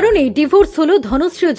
কারণে ডিভোর্স হলো ধনশ্রী ও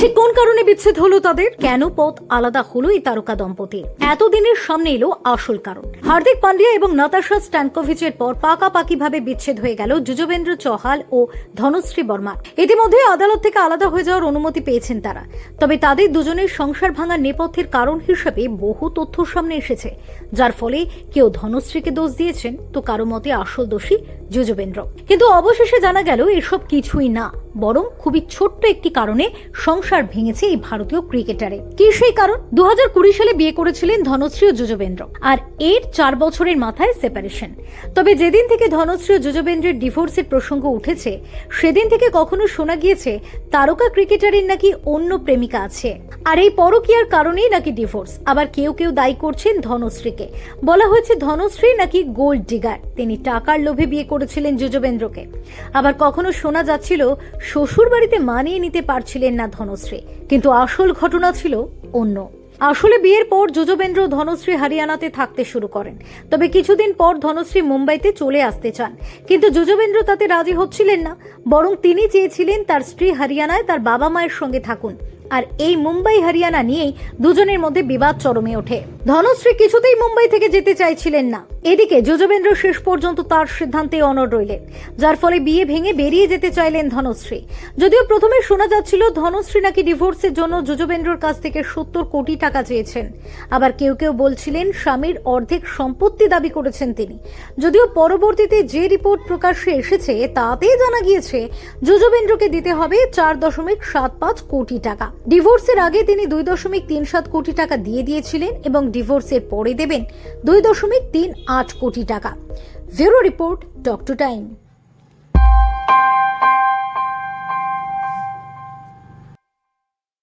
ঠিক কোন কারণে বিচ্ছেদ হলো তাদের? কেন পথ আলাদা হলো এই তারকা দম্পতির এতদিনের সামনে এলো আসল কারণ। হার্দিক পান্ডিয়া এবং নাতাশা স্ট্যানকোভিচের পর পাকাপাকি ভাবে বিচ্ছেদ হয়ে গেল যুজবেন্দ্র চহাল ও ধনশ্রী বর্মা। ইতিমধ্যে আদালত থেকে আলাদা হয়ে যাওয়ার অনুমতি পেয়েছেন তারা। তবে তাদের দুজনের সংসার ভাঙার নেপথ্যের কারণ হিসেবে বহু তথ্য সামনে এসেছে, যার ফলে কেউ ধনশ্রীকে দোষ দিয়েছেন, তো কারও মতে আসল দোষী যুজবেন্দ্র কিন্তু অবশেষে জানা গেল এসব কিছুই না। বরং খুবই ছোট্ট একটি কারণে সংসার ভেঙেছে এই ভারতীয় ক্রিকেটারে। কি সেই কারণ? দুহাজার কুড়ি সালে বিয়ে করেছিলেন ধনশ্রী ও যজবেন্দ্র। আর এর চার বছরের মাথায় সেপারেশন তবে যেদিন থেকে ধনশ্রী ও যজবেন্দ্রের ডিভোর্সের প্রসঙ্গ উঠেছে, সেদিন থেকে কখনো শোনা গিয়েছে, তারকা ক্রিকেটারের নাকি অন্য প্রেমিকা আছে। আর এই পরকীয়ার কারণেই নাকি ডিভোর্স আবার কেউ কেউ দায়ী করছেন ধনশ্রীকে। বলা হয়েছে ধনশ্রী নাকি গোল্ড ডিগার তিনি টাকার লোভে বিয়ে করেছিলেন যজবেন্দ্রকে। আবার কখনো শোনা যাচ্ছিল শ্বশুর বাড়িতে মানিয়ে নিতে পারছিলেন না ধনশ্রী। কিন্তু আসল ঘটনা ছিল অন্য। আসলে বিয়ের পর যজবেন্দ্র ধনশ্রী হরিয়ানাতে থাকতে শুরু করেন। তবে কিছুদিন পর ধনশ্রী মুম্বাইতে চলে আসতে চান। কিন্তু যজবেন্দ্র তাতে রাজি হচ্ছিলেন না, বরং তিনি চেয়েছিলেন তার স্ত্রী হরিয়ানায় তার বাবা মায়ের সঙ্গে থাকুন। আর এই মুম্বাই হরিয়ানা নিয়েই দুজনের মধ্যে বিবাদ চরমে ওঠে। ধনশ্রী কিছুতেই মুম্বাই থেকে যেতে চাইছিলেন না। এদিকে যজবেন্দ্র শেষ পর্যন্ত তার সিদ্ধান্তে অনড় রইলেন, যার ফলে বিয়ে ভেঙে বেরিয়ে যেতে চাইলেন ধনশ্রী। যদিও প্রথমে শোনা যাচ্ছিল ধনশ্রী নাকি ডিভোর্সের জন্য যজবেন্দ্রর কাছ থেকে সত্তর কোটি টাকা চেয়েছেন। আবার কেউ কেউ বলছিলেন স্বামীর অর্ধেক সম্পত্তি দাবি করেছেন তিনি। যদিও পরবর্তীতে যে রিপোর্ট প্রকাশ্যে এসেছে তাতে জানা গিয়েছে যজবেন্দ্রকে দিতে হবে চার দশমিক সাত পাঁচ কোটি টাকা। ডিভোর্সের আগে তিনি দুই দশমিক তিন সাত কোটি টাকা দিয়ে দিয়েছিলেন এবং ডিভোর্সের পরে দেবেন দুই দশমিক তিন আট কোটি টাকা। Bureau report talk to time.